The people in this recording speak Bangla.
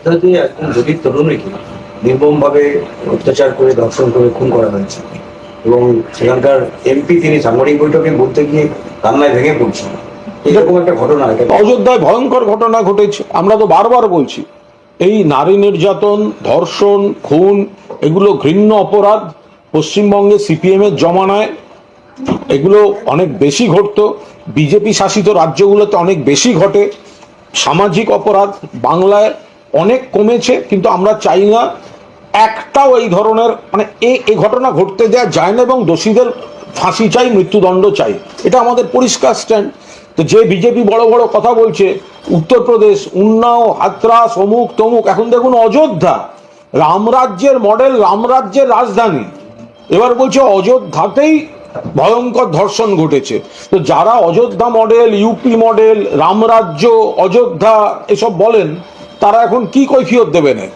অযোধ্যাতে একজন দলিত তরুণীকে নির্মমভাবে অত্যাচার করে, ধর্ষণ করে, খুন করা হয়েছে? এবং সেখানকার এমপি তিনি সাংবাদিক বৈঠকে বলতে গিয়ে কান্নায় ভেঙে পড়ছেন। এরকম একটা ঘটনা অযোধ্যায় ভয়ঙ্কর ঘটনা ঘটেছে। আমরা তো বারবার বলছি, এই নারী নির্যাতন, ধর্ষণ, খুন, এগুলো ঘৃণ্য অপরাধ। পশ্চিমবঙ্গে সিপিএম এর জমানায় এগুলো অনেক বেশি ঘটতো। বিজেপি শাসিত রাজ্যগুলোতে অনেক বেশি ঘটে। সামাজিক অপরাধ। বাংলায় অনেক কমেছে, কিন্তু আমরা চাই না একটাও এই ধরনের মানে এ এই ঘটনা ঘটতে দেওয়া যায় না এবং দোষীদের ফাঁসি চাই, মৃত্যুদণ্ড চাই। এটা আমাদের পরিষ্কার স্ট্যান্ড তো যে বিজেপি বড় বড় কথা বলছে, উত্তরপ্রদেশ, উন্নাও হাতরাস অমুক তমুক এখন দেখুন অযোধ্যা। রামরাজ্যের মডেল রামরাজ্যের রাজধানী। এবার বলছে অযোধ্যাতেই ভয়ঙ্কর ধর্ষণ ঘটেছে। তো যারা অযোধ্যা মডেল ইউপি মডেল রামরাজ্য অযোধ্যা, এসব বলেন তারা এখন কি কৈফিয়ত দেবে এর?